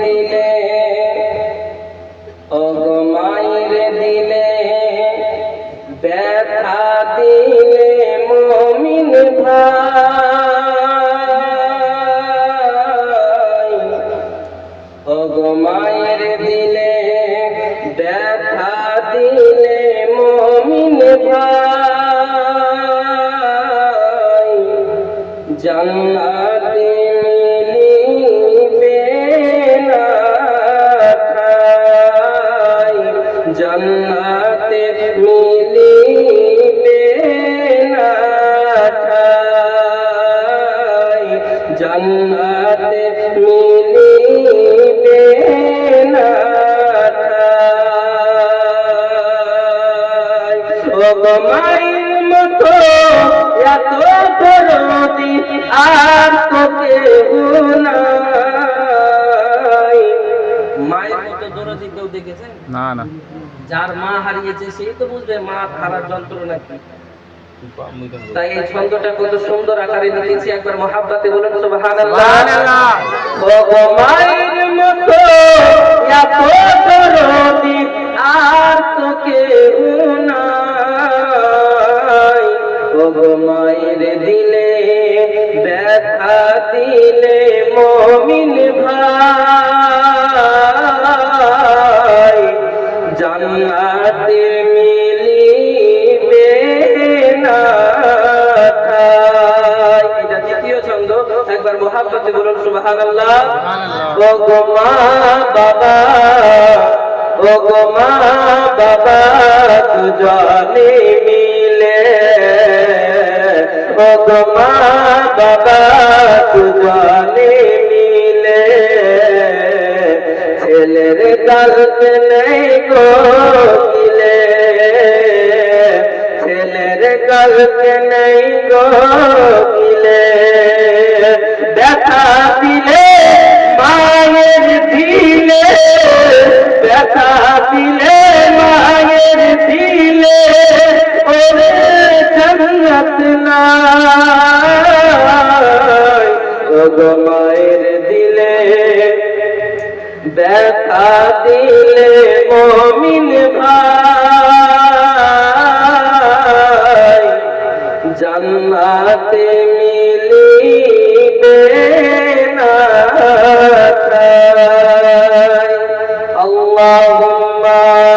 দিলে, ও গো মায়ের দিলে, ব্যথা দিলে মমিন ভাই। ও গো মায়ের দিলে মমিন ভাই। জান্নাতে জান্নাতে মিলিবে না মায়ের মতো এত দরদি আর তোকে মায়ের মতো দরদি কেউ দেখেছেন না না। যার মা হারিয়েছে সেই তো বুঝবে মা হারার যন্ত্রণা কি? তাই এই ছন্দটা কত সুন্দর আকারে একবার মহাব্বাতে বলুন সুবহানাল্লাহ। ও মতো এত দরদি আর তো কেউ নাই। ও মায়ের দিলে ব্যথা দিলে মমিন ভাই। মহাব্বতে বলুন সুবহানাল্লাহ। ও গো মা বাবা ও গো মা বাবা দুজনে মিলে। ও গো মা বাবা দুজনে মিলে। ছেলের কালকে নেই গো ছেলের নেই গো ব্যথা দিলে মায়ের দিলে ওরে জন্নত মায়ের দিলে ব্যথা দিলে মমিন ভাই জান্নাতে اللهم